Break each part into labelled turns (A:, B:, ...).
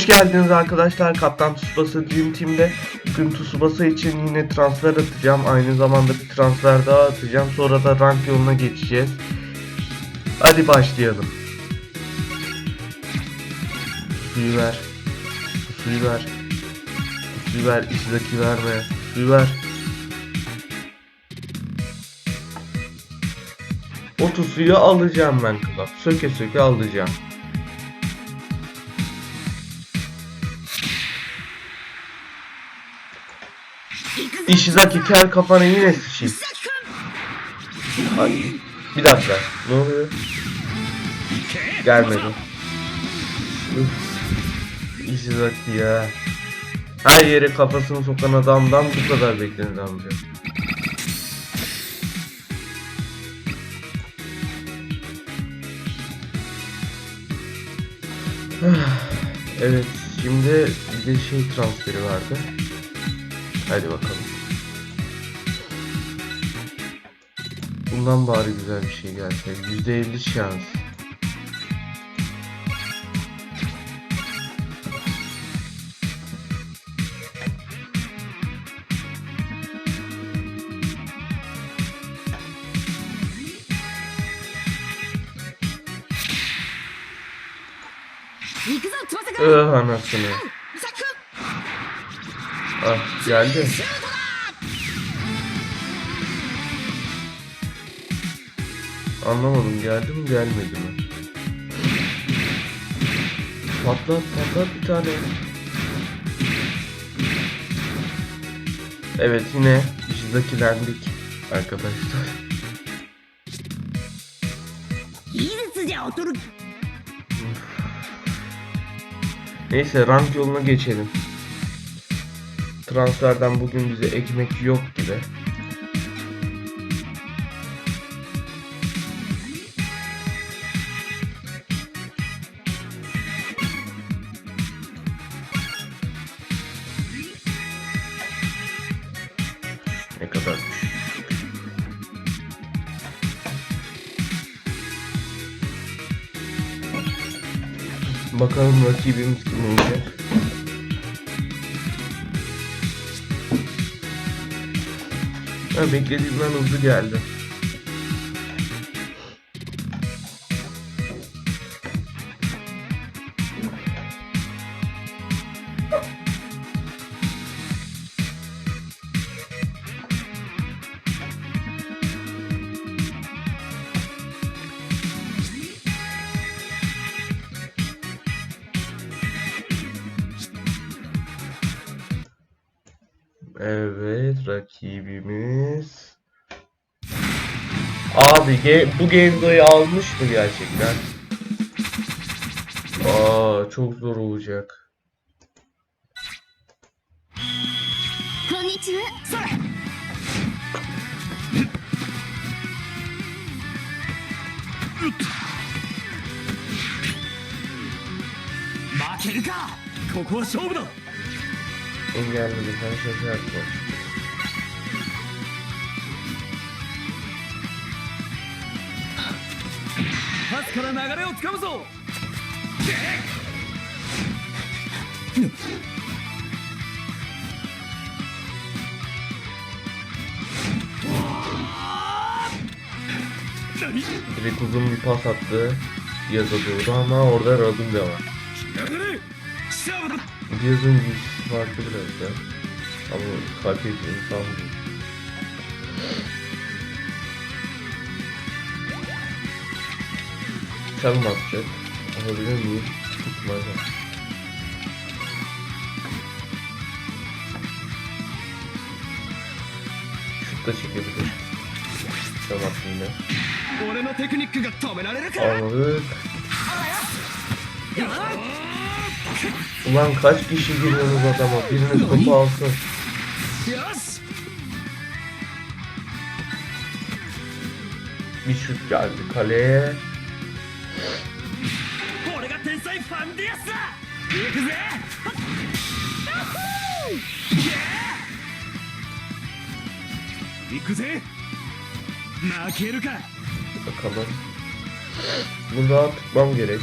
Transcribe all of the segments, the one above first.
A: Hoş geldiniz arkadaşlar. Kaptan Tsubasa Dream Team'de bugün Tsubasa için yine transfer atacağım. Aynı zamanda bir transfer daha atacağım. Sonra da rank yoluna geçeceğiz. Hadi başlayalım. Suyu ver. Suyu ver. Suyu ver. İçindeki verme. Suyu ver. O tusuyu alacağım ben kızım. Söke söke alacağım. Ishizaki kel kafana yine sıçayım. Bir dakika. Ne oluyor? Gelmedi. Üf. Ishizaki ya. Her yere kafasını sokan adamdan bu kadar beklenir amca. evet, şimdi bir de şey transferi vardı. Hadi bakalım. Bundan bari güzel bir şey gelse. %50 şans. Öh anasını. Ah geldi. Anlamadım geldi mi gelmedi mi? Patlat patlat bir tane. Evet yine jizdakilendik arkadaşlar. Neyse rank yoluna geçelim. Transferden bugün bize ekmek yok gibi. Bakalım rakibimiz kim olacak. Ha, beklediğimden hızlı geldi. Evet rakibimiz. Abi ge- bu Genzo'yu almış mı gerçekten? Aa çok zor olacak.
B: こんにちはそれ負けるかここは勝負だ
A: Engelledim sen şaşarsın.
C: パスから流れをつかむぞ
A: Direkt uzun bir pas attı. Yaza doğru ama orada Radun da var.
C: 流れ勝負だ
A: Yazın bir farklı biraz da. Ama ettiğini sanmıyorum. Sen mi atacak? Alabilir miyim? Tutmadan. Şut da çekebilir. Sen attın yine.
C: 俺
A: Ulan kaç kişi giriyoruz adama? Birinin topu alsın. Bir şut geldi kaleye. Bakalım. Bunu daha tıkmam gerek.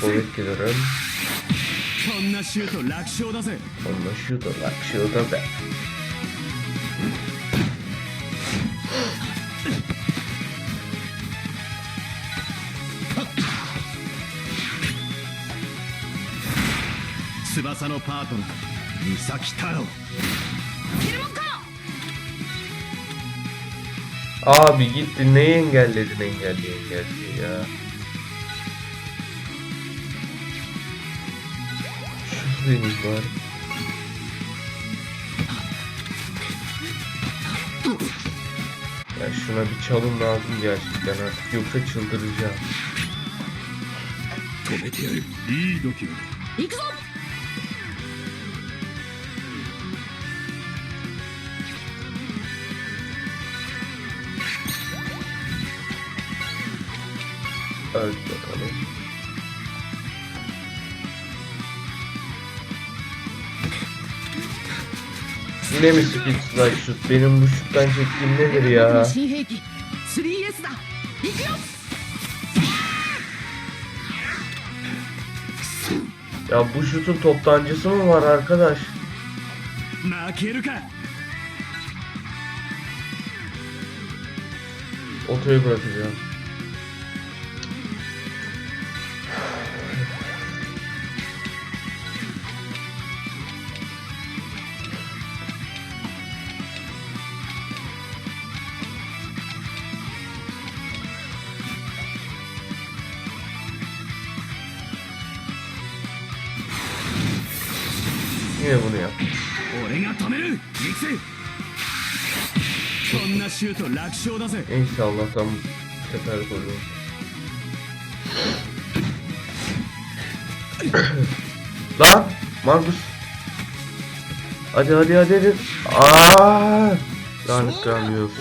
A: Kuvvet
C: görüyorum.
A: Onunla şutu lakşıyor da be.
C: Tsubasa no partner, Misaki Taro.
A: Abi gitti neyi engelledin engelli engelli ya. büyümüş bari. Ya şuna bir çalım lazım gerçekten artık yoksa çıldıracağım. Öldü bakalım. Yine mi Speed Strike Shoot? Benim bu şuttan çektiğim nedir ya? Ya bu şutun toptancısı mı var arkadaş? Otoyu bırakacağım. ya bunu
C: ya.
A: İnşallah tam bu sefer koyuyor. Lan Margus. Hadi hadi hadi hadi. Aa! Lanet
C: kıramıyoruz.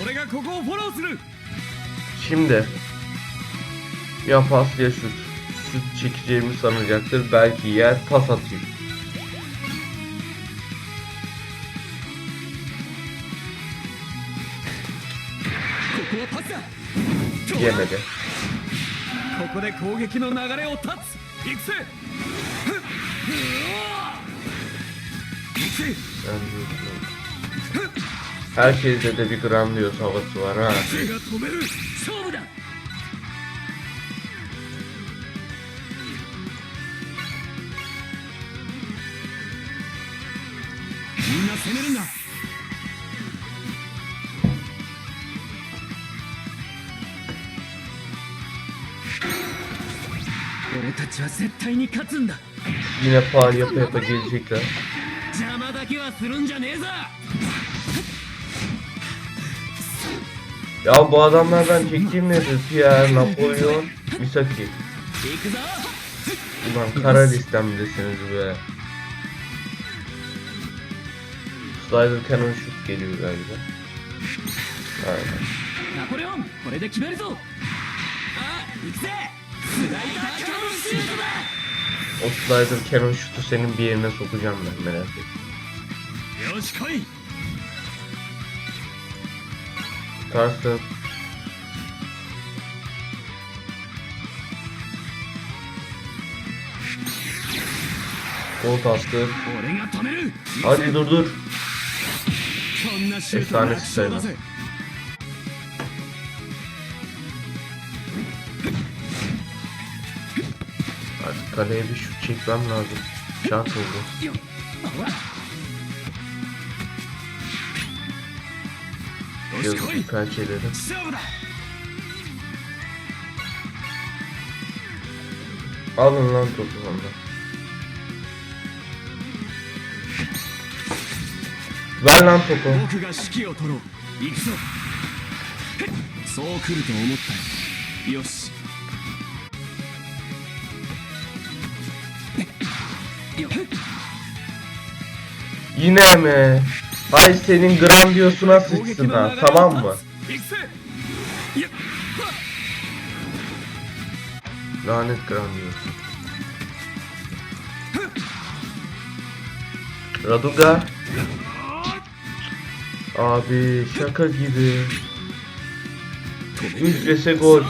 A: Şimdi. Ya pas ya şut. Şut çekeceğimi sanacaktır. Belki yer pas atayım. Yemedi.
C: ここで攻撃の流れを断つ行くぜふっうお行くぜ
A: Herkeste de bir grandios havası var ha. Yine faal yapa yapa gelecekler.
C: 邪魔だけはするんじゃねえぞ
A: Ya bu adamlardan çektiğim nedir? Pierre, Napolyon, Misaki.
C: 行くぞ
A: Ulan kara listemdesiniz be. Slider Cannon Shoot geliyor galiba. Aynen.
C: ナポレオンこれで決めるぞあ行くぜ
A: o slider cannon şutu senin bir yerine sokacağım ben merak etme. Tarsın. Kol
C: tastı.
A: Hadi dur dur.
C: Efsane
A: sayılır. Kaleye bir şut çekmem lazım. Şans oldu. Yazık pençeleri. Alın lan topu ondan. Ver lan topu. Yine mi? Ay senin Grandios'una sıçsın ha tamam mı? Lanet Grandios. Raduga. Abi şaka gibi. Üç gol.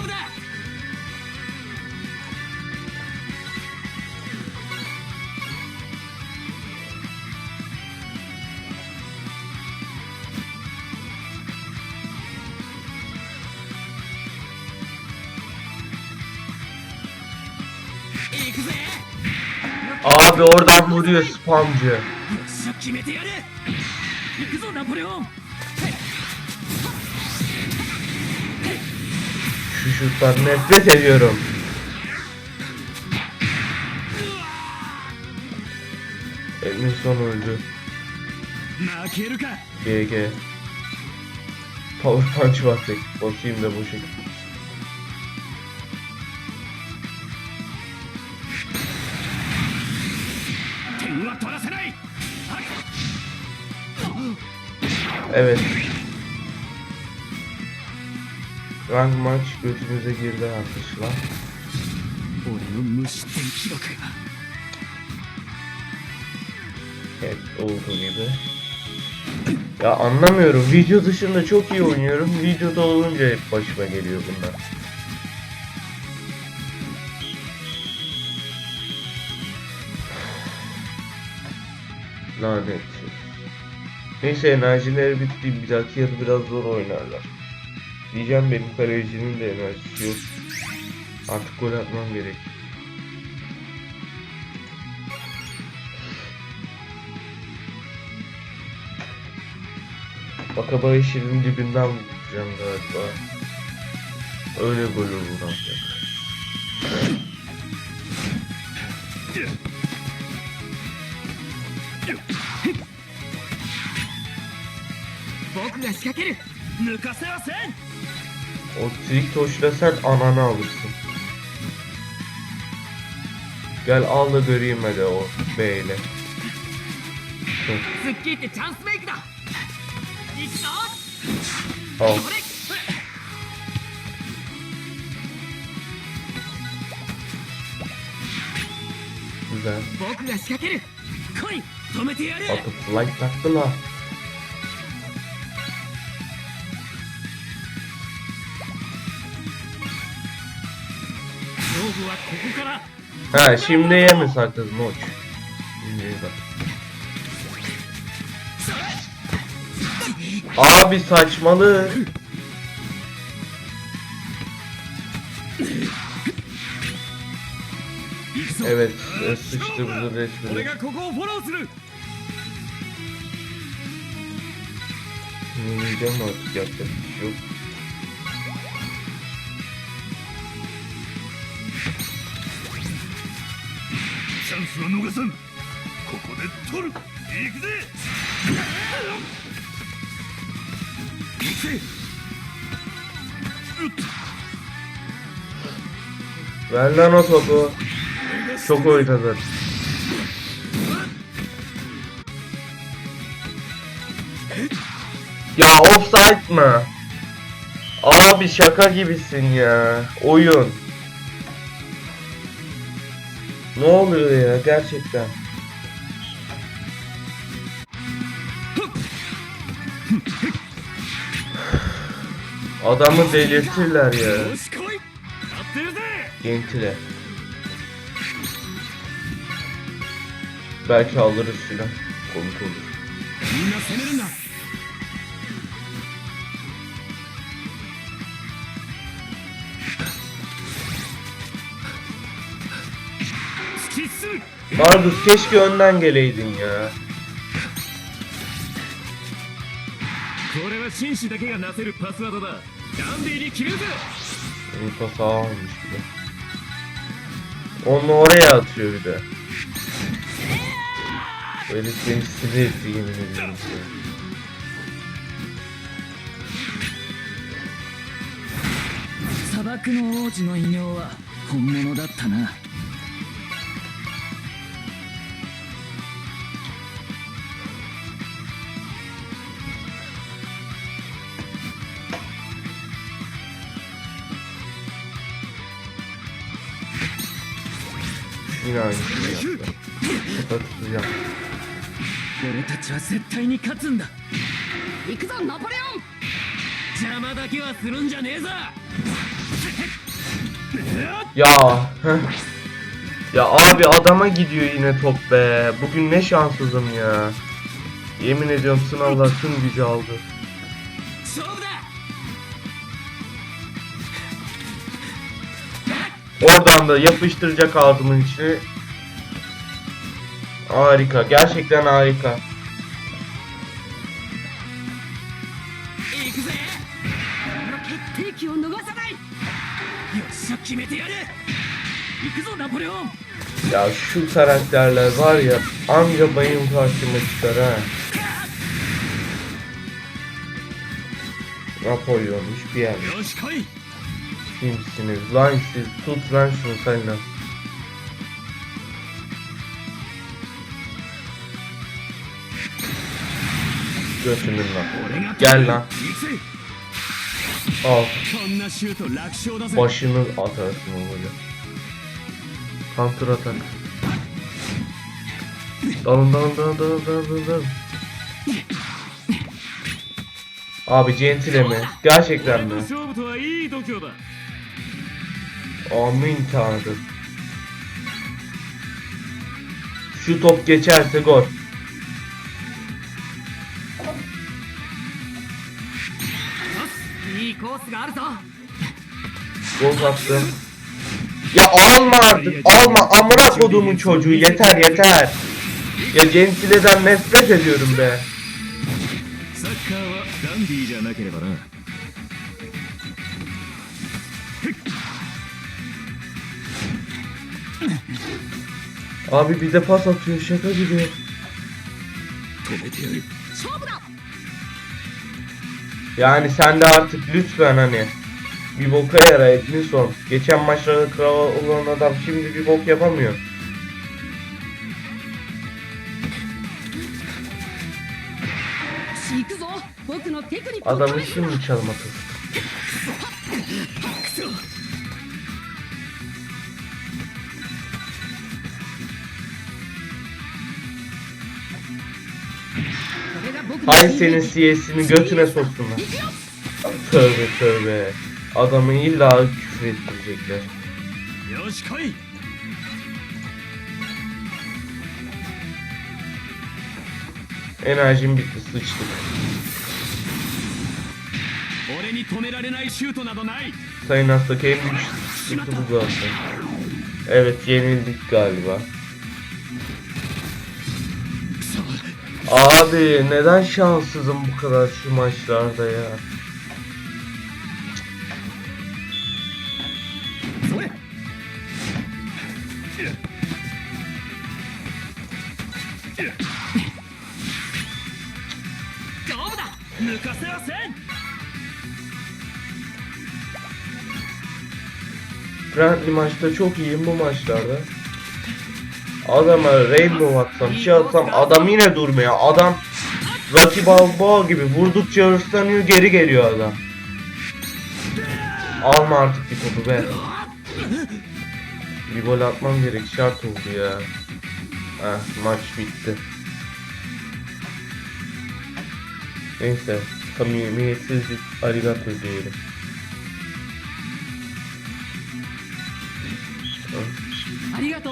A: Abi oradan vuruyor spamcı. Şu şuttan nefret ediyorum.
B: Elmin son öldü.
A: GG. Power punch battık. Bakayım da bu şekilde.
B: 点は取らせない
A: Evet. Rank maç götümüze girdi arkadaşlar.
B: 俺の無失点記録が
A: Hep olduğu gibi. Ya anlamıyorum. Video dışında çok iyi oynuyorum. Videoda olunca hep başıma geliyor bunlar. Lanet. Neyse enerjileri bitti. Bir dahaki yarı biraz zor oynarlar. Diyeceğim benim kalecinin de enerjisi yok. Artık gol atmam gerek. Bakaba işinin dibinden vuracağım galiba. Öyle gol olur ancak.
B: が仕掛ける抜かせはせん
A: O trik toşla sen ananı alırsın. Gel al da göreyim hadi o B ile.
B: 突っ切ってチャンスメイクだ行くぞ
A: Al.
B: これ
A: Güzel.
B: 僕が仕掛ける来い止めてやる
A: Atıp like taktı la. Ha şimdi yeme sakız moç. Abi saçmalı. Evet, sıçtı
C: bu
A: resmini. Yiyeceğim artık yapacak bir şey yok.
C: チャンスは逃さんここで取る行くぜ行くぜ
A: Ver lan o topu. Çok oynadın. Ya offside mı? Abi şaka gibisin ya. Oyun. Ne oluyor ya gerçekten? Adamı delirtirler ya. Gentile. Belki alırız silah. Komik olur.
C: ーに決めるぜ
A: Benim pas almış gibi. Onu oraya atıyor bir de. Böyle seni sinir etti yemin ediyorum size.
B: 砂漠の王子の異名は本物だったな
A: Yine aynı şeyi yaptı. Topa tutacağım.
B: 俺たちは絶対に勝つんだ
D: 行くぞナポレオン
B: 邪魔だけはするんじゃねえぞ
A: Ya. heh. ya abi adama gidiyor yine top be. Bugün ne şanssızım ya. Yemin ediyorum sınavlar tüm gücü aldı. Oradan da yapıştıracak ağzımın içine. Harika. Gerçekten harika. Ya şu karakterler var ya anca bayım karşıma çıkar ha. Napolyon hiçbir yer kimsiniz lan siz tut lan şunu sen lan. Götürün lan. Gel lan. Al. Başını atarsın böyle. Counter atak. Dalın dalın dalın dalın dalın dalın. Abi centile mi? Gerçekten mi? Amin tanrım. Şu top geçerse gol. Gol attım. Ya alma artık alma amına koduğumun çocuğu yeter yeter. Ya Gentile'den nefret ediyorum be.
C: サッカーはダンディーじゃなければな。
A: Abi bir de pas atıyor şaka gibi. Yani sen de artık lütfen hani bir boka yara Edmilson. Geçen maçlarda kral olan adam şimdi bir bok yapamıyor. Adamın şimdi
D: çalması.
A: Hay senin CS'ini götüne soksunlar. Tövbe tövbe. Adamı illa küfür ettirecekler. Enerjim bitti sıçtık. Sayın Hastaki en büyük sıkıntı bu zaten. Evet yenildik galiba. Abi neden şanssızım bu kadar şu maçlarda ya? Friendly maçta çok iyiyim bu maçlarda. Adama rainbow atsam, şey atsam adam yine durmuyor. Adam Rocky Balboa gibi vurdukça hırslanıyor geri geliyor adam. Alma artık bir topu be. Bir gol atmam gerek şart oldu ya. Heh, maç bitti. Neyse samimiyetsizlik arigato diyelim.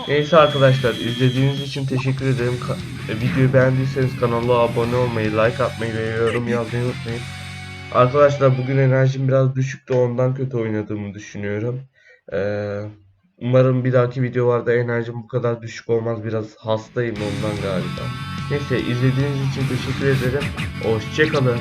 A: Neyse arkadaşlar izlediğiniz için teşekkür ederim. Ka- e, videoyu beğendiyseniz kanala abone olmayı, like atmayı ve yorum yazmayı unutmayın. Arkadaşlar bugün enerjim biraz düşüktü ondan kötü oynadığımı düşünüyorum. Ee, umarım bir dahaki videolarda enerjim bu kadar düşük olmaz. Biraz hastayım ondan galiba. Neyse izlediğiniz için teşekkür ederim. Hoşçakalın.